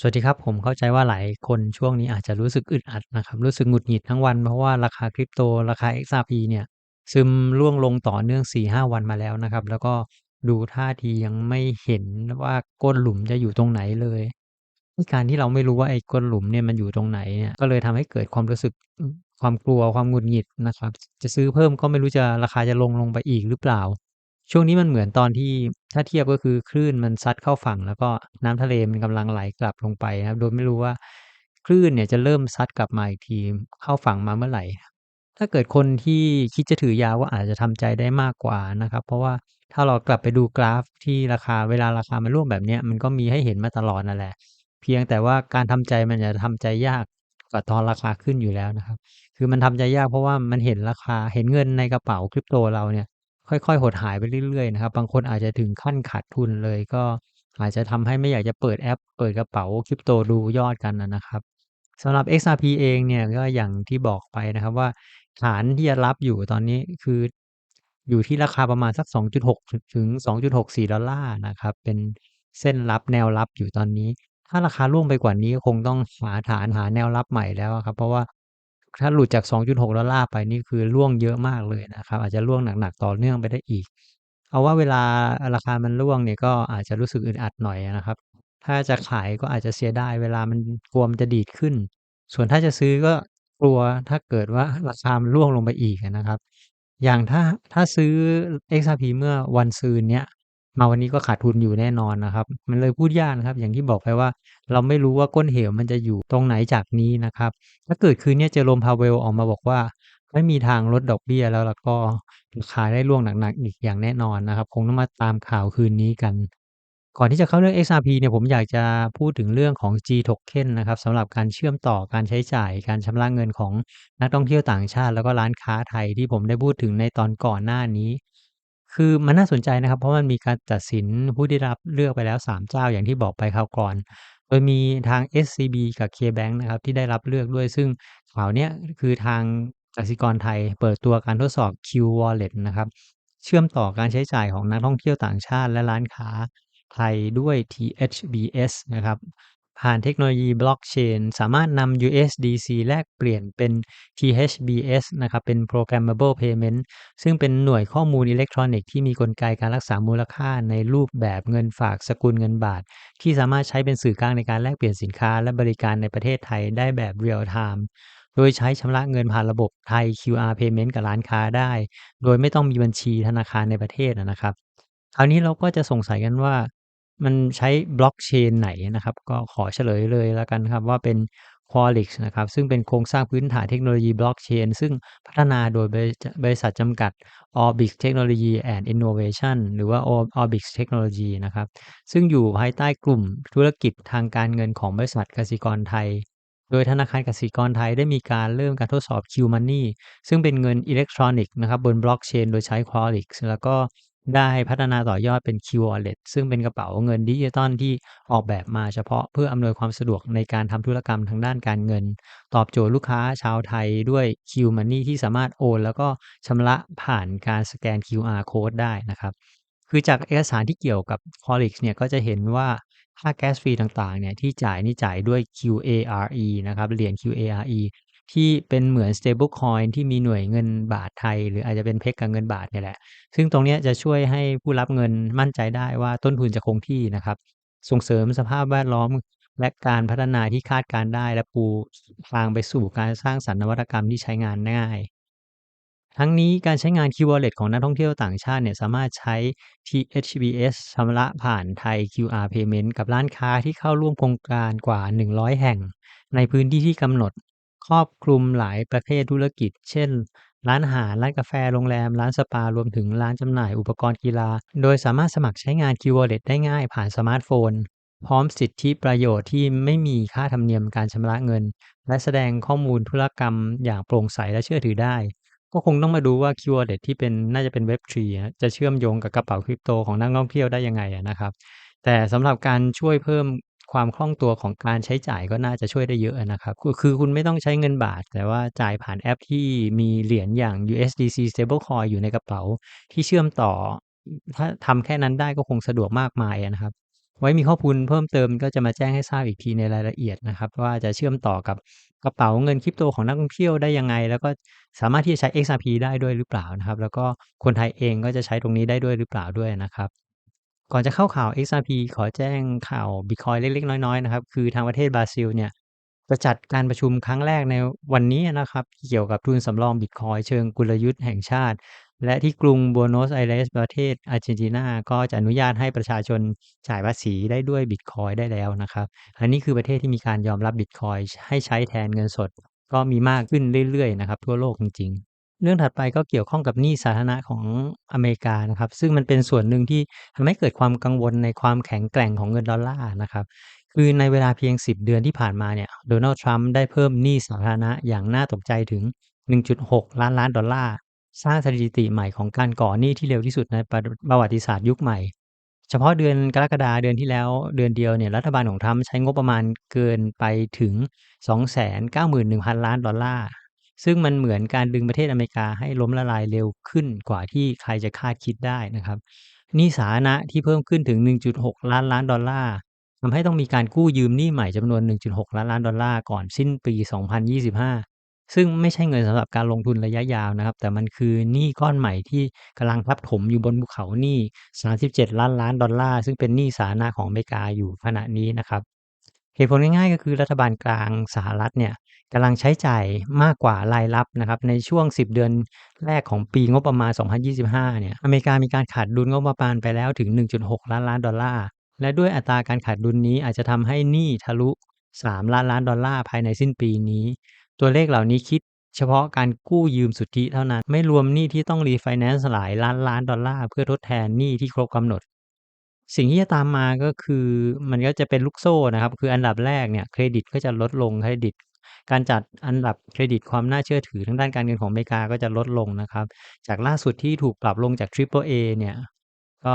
สวัสดีครับ ผมเข้าใจว่าหลายคนช่วงนี้อาจจะรู้สึกอึดอัดนะครับ รู้สึกหงุดหงิดทั้งวัน เพราะว่าราคาคริปโต ราคา XRP เนี่ย ซึมร่วงลงต่อเนื่อง 4-5 วันมาแล้วนะครับ แล้วก็ดูท่าทียังไม่เห็นว่าก้นหลุมจะอยู่ตรงไหนเลยการที่เราไม่รู้ว่าไอ้ก้นหลุมเนี่ยมันอยู่ตรงไหนเนี่ยก็เลยทำให้เกิดความรู้สึกความกลัวความหงุดหงิดนะครับ จะซื้อเพิ่มก็ไม่รู้จะราคาจะลงลงไปอีกหรือเปล่า ช่วงนี้มันเหมือนตอนที่ ถ้าเทียบก็คือคลื่นมันซัดเข้าฝั่ง แล้วก็น้ำทะเลมันกำลังไหลกลับลงไปนะครับ โดยไม่รู้ว่าคลื่นเนี่ยจะเริ่มซัดกลับมาอีกทีเข้าฝั่งมาเมื่อไหร่ ถ้าเกิดคนที่คิดจะถือยาวก็อาจจะทำใจได้มากกว่านะครับ เพราะว่าถ้าเรากลับไปดูกราฟที่ราคาเวลาราคามันร่วงแบบเนี้ยมันก็มีให้เห็นมาตลอดนั่นแหละ เพียงแต่ว่าการทำใจมันจะทำใจยากกว่าตอนราคาขึ้นอยู่แล้วนะครับ คือมันทำใจยากเพราะว่ามันเห็นราคาเห็นเงินในกระเป๋าคริปโตเราเนี่ย ค่อยๆ หดหายไปเรื่อยๆนะครับ บางคนอาจจะถึงขั้นขาดทุนเลยก็อาจจะทำให้ไม่อยากจะเปิดแอป เปิดกระเป๋าคริปโตดูยอดกันนะครับสำหรับ XRP เองเนี่ยก็อย่างที่บอกไปนะครับว่าฐานที่จะรับอยู่ตอนนี้คืออยู่ที่ราคาประมาณสัก 2.6 ถึง 2.64 ดอลลาร์นะครับ เป็นเส้นรับแนวรับอยู่ตอนนี้ ถ้าราคาร่วงไปกว่านี้ก็คงต้องหาฐานหาแนวรับใหม่แล้วครับ เพราะว่า ถ้าหลุดจาก $2.6 ไปนี่คือร่วงเยอะมากเลยนะครับ อาจจะร่วงหนักๆต่อเนื่องไปได้อีก เอาว่าเวลาราคามันร่วงเนี่ยก็อาจจะรู้สึกอึดอัดหน่อยนะครับ ถ้าจะขายก็อาจจะเสียดายเวลามันกลัวมันจะดีดขึ้น ส่วนถ้าจะซื้อก็กลัวถ้าเกิดว่าราคามันร่วงลงไปอีกนะครับ อย่างถ้าถ้าซื้อ XRP เมื่อวันซืนเนี้ย มาวันนี้ก็ขาดทุนอยู่แน่นอนนะครับ มันเลยพูดยากนะครับ อย่างที่บอกไปว่า เราไม่รู้ว่าก้นเหวมันจะอยู่ตรงไหนจากนี้นะครับ ถ้าเกิดคืนนี้ย Jerome Powell ออกมาบอกว่า ไม่มีทางลดดอกเบี้ยแล้วแล้วก็ราคาได้ร่วงหนักๆอีกอย่างแน่นอนนะครับ คงต้องมาตามข่าวคืนนี้กัน ก่อนที่จะเข้าเรื่อง XRP เนี่ยผมอยากจะพูดถึงเรื่องของ G-Token นะครับสำหรับการเชื่อมต่อการใช้จ่ายการชำระเงินของนักท่องเที่ยวต่างชาติ แล้วก็ร้านค้าไทยที่ผมได้พูดถึงในตอนก่อนหน้านี้ คือมันน่าสนใจนะครับ เพราะมันมีการตัดสินผู้ที่รับเลือกไปแล้ว 3 เจ้าอย่างที่บอกไปคราวก่อน โดยมีทาง SCB กับ KBank นะครับ ที่ได้รับเลือกด้วย ซึ่งข่าวเนี้ยคือทางกสิกรไทยเปิดตัวการทดสอบ Q Wallet นะครับ เชื่อมต่อการใช้จ่ายของนักท่องเที่ยวต่างชาติและร้านค้าไทยด้วย THBS นะครับ ผ่านเทคโนโลยี Blockchain สามารถนำ USDC แลกเปลี่ยนเป็น THBS นะครับ เป็น Programmable Payment ซึ่งเป็นหน่วยข้อมูลอิเล็กทรอนิกส์ที่มีกลไกการรักษามูลค่าในรูปแบบเงินฝากสกุลเงินบาท ที่สามารถใช้เป็นสื่อกลางในการแลกเปลี่ยนสินค้าและบริการในประเทศไทยได้แบบ Real Time โดยใช้ชำระเงินผ่านระบบไทย QR Payment กับร้านค้าได้ โดยไม่ต้องมีบัญชีธนาคารในประเทศนะครับคราวนี้เราก็จะสงสัยกันว่า มันใช้ Blockchain ไหนนะครับ ก็ขอเฉลยเลยแล้วกันครับว่าเป็น Qualys นะครับ ซึ่งเป็นโครงสร้างพื้นฐานเทคโนโลยี Blockchain ซึ่งพัฒนาโดยบริษัทจำกัด Orbis Technology and Innovation หรือว่า O Orbis Technology นะครับ ซึ่งอยู่ภายใต้กลุ่มธุรกิจทางการเงินของบริษัทกสิกรไทย โดยธนาคารกสิกรไทยได้มีการเริ่มการทดสอบ Q Money ซึ่งเป็นเงินอิเล็กทรอนิกส์นะครับบน Blockchain โดยใช้ Qualys แล้วก็ ได้พัฒนาต่อยอดเป็น Q Wallet ซึ่งเป็นกระเป๋าเงินดิจิทัลที่ออกแบบมาเฉพาะเพื่ออำนวยความสะดวกในการทำธุรกรรมทางด้านการเงิน ตอบโจทย์ลูกค้าชาวไทยด้วย Q Money ที่สามารถโอน แล้วก็ชำระผ่านการสแกน QR Code ได้นะครับ คือจากเอกสารที่เกี่ยวกับ Qualys เนี่ยก็จะเห็นว่าค่าแก๊สฟรีต่างๆเนี่ยที่จ่ายนี่จ่ายด้วย QARE นะครับเหรียญ QARE ที่เป็นเหมือน Stablecoin ที่มีหน่วยเงินบาทไทย หรืออาจจะเป็น Peg กับเงินบาทนี่แหละ ซึ่งตรงนี้จะช่วยให้ผู้รับเงินมั่นใจได้ว่าต้นทุนจะคงที่นะครับ ส่งเสริมสภาพแวดล้อมและการพัฒนาที่คาดการได้และปูทางไปสู่การสร้างสรรค์นวัตกรรมที่ใช้งานง่าย ทั้งนี้การใช้งาน Q Wallet ของนักท่องเที่ยวต่างชาติเนี่ยสามารถใช้ THBS ชำระผ่านไทย QR Payment กับร้านค้าที่เข้าร่วมโครงการกว่า 100 แห่ง ในพื้นที่ที่กำหนด ครอบคลุมหลายประเภทธุรกิจ เช่น ร้านอาหาร ร้านกาแฟ โรงแรม ร้านสปา รวมถึงร้านจำหน่ายอุปกรณ์กีฬา โดยสามารถสมัครใช้งาน Q Wallet ได้ง่ายผ่านสมาร์ตโฟน พร้อมสิทธิประโยชน์ที่ไม่มีค่าธรรมเนียมการชำระเงิน และแสดงข้อมูลธุรกรรมอย่างโปร่งใสและเชื่อถือได้ ก็คงต้องมาดูว่า Q Wallet ที่เป็นน่าจะเป็น Web3 อะจะเชื่อมโยงกับกระเป๋าคริปโตของนักท่องเที่ยวได้ยังไงนะครับแต่สำหรับการช่วยเพิ่ม ความคล่องตัวของการใช้จ่ายก็น่าจะช่วยได้เยอะนะครับ คือคุณไม่ต้องใช้เงินบาท แต่ว่าจ่ายผ่านแอปที่มีเหรียญอย่าง USDC Stablecoin อยู่ในกระเป๋าที่เชื่อมต่อ ถ้าทำแค่นั้นได้ก็คงสะดวกมากมายนะครับ ไว้มีข้อมูลเพิ่มเติมก็จะมาแจ้งให้ทราบอีกทีในรายละเอียดนะครับ ว่าจะเชื่อมต่อกับกระเป๋าเงิน Crypto ของนักท่องเที่ยวได้ยังไง แล้วก็สามารถที่จะใช้ XRP ได้ด้วยหรือเปล่านะครับ แล้วก็คนไทยเองก็จะใช้ตรงนี้ได้ด้วยหรือเปล่าด้วยนะครับ ก่อนจะเข้าข่าว XRP ขอแจ้งข่าวบิตคอยน์เล็กๆ น้อยๆ นะครับ คือทางประเทศบราซิลเนี่ยจะจัดการประชุมครั้งแรกในวันนี้นะครับ เกี่ยวกับทุนสำรองบิตคอยน์เชิงกลยุทธ์แห่งชาติ และที่กรุงบัวโนสไอเรสประเทศอาร์เจนตินา ก็จะอนุญาตให้ประชาชนจ่ายภาษีได้ด้วยบิตคอยน์ได้แล้วนะครับ อันนี้คือประเทศที่มีการยอมรับบิตคอยน์ให้ใช้แทนเงินสด ก็มีมากขึ้นเรื่อยๆนะครับทั่วโลกจริง เรื่องถัดไปก็เกี่ยวข้องกับหนี้สาธารณะของอเมริกานะครับ ซึ่งมันเป็นส่วนหนึ่งที่ทำให้เกิดความกังวลในความแข็งแกร่งของเงินดอลลาร์นะครับ คือในเวลาเพียง 10 เดือนที่ผ่านมาเนี่ยโดนัลด์ทรัมป์ได้เพิ่มหนี้สาธารณะอย่างน่าตกใจถึง 1.6 ล้านล้านดอลลาร์สร้างสถิติใหม่ของการก่อหนี้ที่เร็วที่สุดในประประวัติศาสตร์ยุคใหม่ เฉพาะเดือนกรกฎาเดือนที่แล้วเดือนเดียวเนี่ยรัฐบาลของทรัมป์ใช้งบประมาณเกินไปถึง 291,000 ล้านดอลลาร์ ซึ่งมันเหมือนการดึงประเทศอเมริกาให้ล้มละลายเร็วขึ้นกว่าที่ใครจะคาดคิดได้นะครับนี้สาธารณะที่เพิ่มขึ้นถึง 1.6 ล้านล้านดอลลาร์ทำให้ต้องมีการกู้ยืมหนี้ใหม่จำนวน 1.6 ล้านล้านดอลลาร์ก่อนสิ้นปี 2025 ซึ่งไม่ใช่เงินสำหรับการลงทุนระยะยาวนะครับ แต่มันคือหนี้ก้อนใหม่ที่กำลังทับถมอยู่บนภูเขาหนี้ 37 ล้านล้านดอลลาร์ซึ่งเป็นหนี้สาธารณะของอเมริกาอยู่ขณะนี้นะครับ เหตุผลง่ายๆ ก็คือรัฐบาลกลางสหรัฐเนี่ยกำลังใช้จ่ายมากกว่ารายรับนะครับในช่วง 10 เดือนแรกของปีงบประมาณ 2025 เนี่ยอเมริกามีการขาดดุลงบประมาณไปแล้วถึง 1.6 ล้านล้านดอลลาร์ และด้วยอัตราการขาดดุลนี้อาจจะทำให้หนี้ทะลุ 3 ล้านล้านดอลลาร์ภายในสิ้นปีนี้ ตัวเลขเหล่านี้คิดเฉพาะการกู้ยืมสุทธิเท่านั้น ไม่รวมหนี้ที่ต้อง refinance หลายล้านล้านดอลลาร์เพื่อทดแทนหนี้ที่ครบกำหนด สิ่งที่จะตามมาก็คือมันก็จะเป็นลูกโซ่นะครับ คืออันดับแรกเนี่ยเครดิตก็จะลดลงเครดิต การจัดอันดับเครดิตความน่าเชื่อถือทางด้านการเงินของอเมริกาก็จะลดลงนะครับ จากล่าสุดที่ถูกปรับลงจาก Triple A เนี่ยก็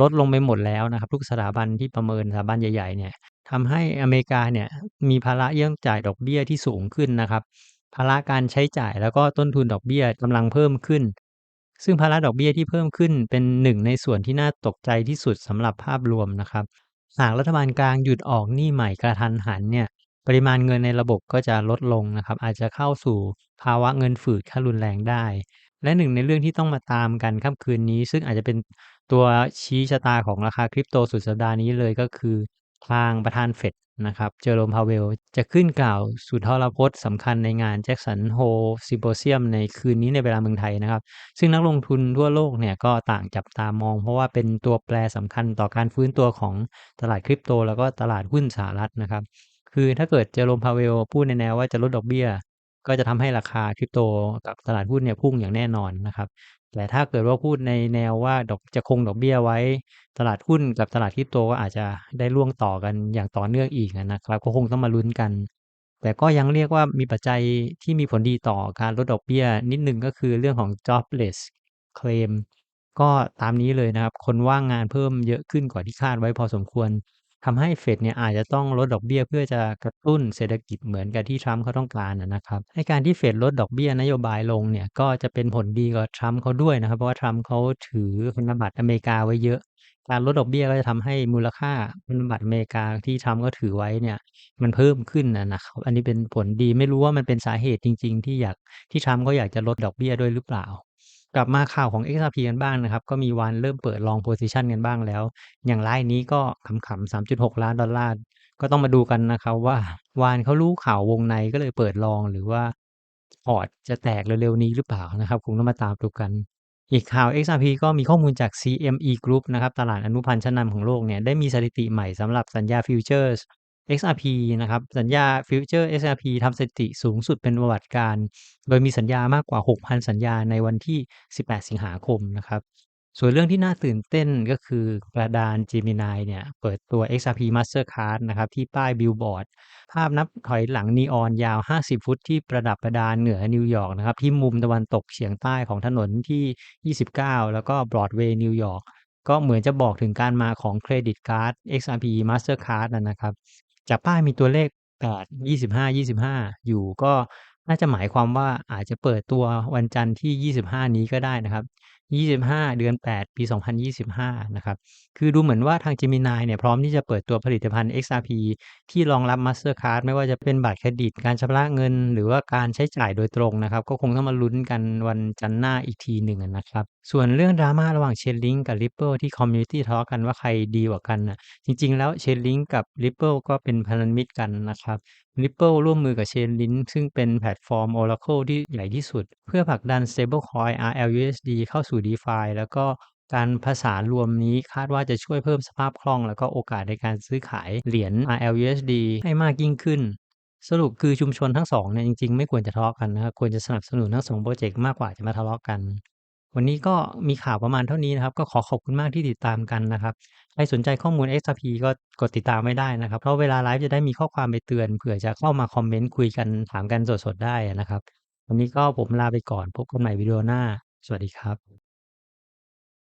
ลดลงไปหมดแล้วนะครับ ทุกสถาบันที่ประเมินสถาบันใหญ่ๆเนี่ยทำให้อเมริกาเนี่ยมีภาระเรื่องจ่ายดอกเบี้ยที่สูงขึ้นนะครับภาระการใช้จ่ายแล้วก็ต้นทุนดอกเบี้ยกำลังเพิ่มขึ้น ซึ่งภาระดอกเบี้ยที่เพิ่มขึ้นเป็นหนึ่งในส่วนที่น่าตกใจที่สุดสำหรับภาพรวมนะครับ หากรัฐบาลกลางหยุดออกหนี้ใหม่กระทันหันเนี่ยปริมาณเงินในระบบก็จะลดลงนะครับ อาจจะเข้าสู่ภาวะเงินฝืดขั้นรุนแรงได้ และหนึ่งในเรื่องที่ต้องมาตามกันค่ำคืนนี้ ซึ่งอาจจะเป็นตัวชี้ชะตาของราคาคริปโตสุดสัปดาห์นี้เลยก็คือ ทางประธานเฟด นะครับ เจอโรมพาเวล จะขึ้นกล่าวสุนทรพจน์สำคัญในงานแจ็คสันโฮซิมโพเซียมในคืนนี้ในเวลาเมืองไทยนะครับ ซึ่งนักลงทุนทั่วโลกเนี่ยก็ต่างจับตามอง เพราะว่าเป็นตัวแปรสำคัญต่อการฟื้นตัวของตลาดคริปโต แล้วก็ตลาดหุ้นสหรัฐนะครับ คือถ้าเกิดเจอโรมพาเวลพูดในแนวว่าจะลดดอกเบี้ย ก็จะทำให้ราคาคริปโตกับตลาดหุ้นเนี่ยพุ่งอย่างแน่นอนนะครับ แต่ถ้าเกิดว่าพูดในแนวว่าดอกจะคงดอกเบี้ยไว้ ตลาดหุ้นกับตลาดคริปโตก็อาจจะได้ร่วงต่อกันอย่างต่อเนื่องอีกนะครับ ก็คงต้องมาลุ้นกัน แต่ก็ยังเรียกว่ามีปัจจัยที่มีผลดีต่อการลดดอกเบี้ยนิดหนึ่งก็คือเรื่องของ jobless claim ก็ตามนี้เลยนะครับ คนว่างงานเพิ่มเยอะขึ้นกว่าที่คาดไว้พอสมควร ทำให้เฟดเนี่ยอาจจะต้องลดดอกเบี้ยเพื่อจะกระตุ้นเศรษฐกิจเหมือนกับที่ทรัมป์เขาต้องการนะครับให้การที่เฟดลดดอกเบี้ยนโยบายลงเนี่ยก็จะเป็นผลดีกับทรัมป์เขาด้วยนะครับเพราะว่าทรัมป์เขาถือพันธบัตรอเมริกาไว้เยอะ การลดดอกเบี้ยก็จะทำให้มูลค่าพันธบัตรอเมริกาที่ทรัมป์ก็ถือไว้เนี่ยมันเพิ่มขึ้นนะครับอันนี้เป็นผลดีไม่รู้ว่ามันเป็นสาเหตุจริง ๆ ที่อยากที่ทรัมป์เขาอยากจะลดดอกเบี้ยด้วยหรือเปล่า กลับมาข่าวของ XRP กันบ้างนะครับ ก็มีวันเริ่มเปิด long position กันบ้างแล้ว อย่างรายนี้ก็ขำๆ 3.6 ล้านดอลลาร์ ก็ต้องมาดูกันนะครับว่าวานเขารู้ข่าววงในก็เลยเปิดลองหรือว่าพอร์ตจะแตกเร็วๆนี้หรือเปล่านะครับคงต้องมาตามดูกัน อีกข่าว XRP ก็มีข้อมูลจาก CME Group นะครับ ตลาดอนุพันธ์ชั้นนำของโลกเนี่ยได้มีสถิติใหม่สำหรับสัญญาฟิวเจอร์ XRP นะครับ สัญญาฟิวเจอร์ XRP ทำสถิติสูงสุดเป็นประวัติการ โดยมีสัญญามากกว่า 6,000 สัญญาในวันที่ 18 สิงหาคมนะครับ ส่วนเรื่องที่น่าตื่นเต้นก็คือกระดาน Gemini เนี่ย เปิดตัว XRP Mastercard นะครับ ที่ป้ายบิลบอร์ด ภาพนับถอยหลังนีออนยาว 50 ฟุตที่ประดับประดานเหนือนิวยอร์กนะครับ ที่มุมตะวันตกเฉียงใต้ของถนนที่ 29 แล้วก็บรอดเวย์นิวยอร์กก็เหมือนจะบอกถึงการมาของเครดิตการ์ด XRP Mastercard นะครับ จากป้ายมีตัวเลข 8 25 25 อยู่ก็น่าจะหมายความว่าอาจจะเปิดตัววันจันทร์ที่ 25 นี้ก็ได้นะครับ 25 เดือน 8 ปี 2025 นะครับ คือดูเหมือนว่าทาง Gemini เนี่ยพร้อมที่จะเปิดตัวผลิตภัณฑ์ XRP ที่รองรับ Mastercard ไม่ว่าจะเป็นบัตรเครดิต การชำระเงิน หรือว่าการใช้จ่ายโดยตรงนะครับ ก็คงต้องมาลุ้นกันวันจันทร์หน้าอีกทีหนึ่งนะครับ ส่วนเรื่อง drama ระหว่าง Chainlink กับ Ripple ที่คอมมิวนิตี้ทะเลาะกันว่าใครดีกว่ากันน่ะ จริง ๆ แล้ว Chainlink กับ Ripple ก็เป็นพันธมิตรกันนะครับ Ripple ร่วมมือกับ Chainlink ซึ่งเป็นแพลตฟอร์ม Oracle ที่ใหญ่ที่สุด เพื่อผลักดัน Stablecoin RLUSD เข้าสู่ DeFi แล้วก็การผสานรวมนี้คาดว่าจะช่วยเพิ่มสภาพคล่อง แล้วก็โอกาสในการซื้อขายเหรียญ RLUSD ให้มากยิ่งขึ้นสรุปคือชุมชนทั้ง2เนี่ยจริงๆ ไม่ควรจะทะเลาะกันนะครับควรจะสนับสนุนทั้ง2พรเจกต์มากกว่าจะมาทะเลาะกัน วันนี้ก็มีข่าวประมาณเท่านี้นะครับ ก็ขอขอบคุณมากที่ติดตามกันนะครับ ใครสนใจข้อมูล XRP ก็กดติดตามไว้ได้นะครับ เพราะเวลาไลฟ์จะได้มีข้อความไปเตือนเผื่อจะเข้ามาคอมเมนต์คุยกันถามกันสดๆได้นะครับ วันนี้ก็ผมลาไปก่อนพบกันใหม่วิดีโอหน้า สวัสดีครับ